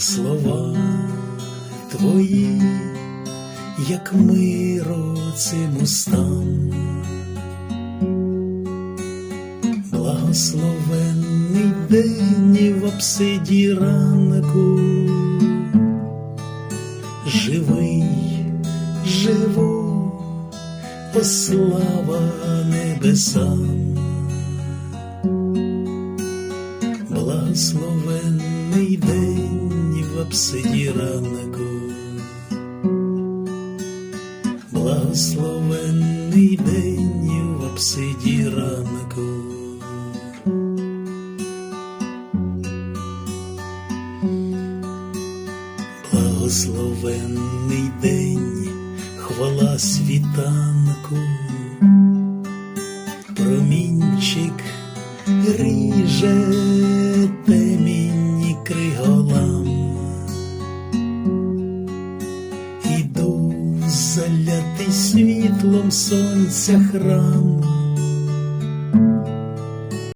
слова твої, як миро цим устам. Благословенний день і в апсиді ранку, живий, живу, о слава небесам. Благословенний день в апсиді ранку, благословенний день в апсиді ранку. Благословенний день, хвала світанку, промінчик ріже криголам, іду залятий світлом сонця храм,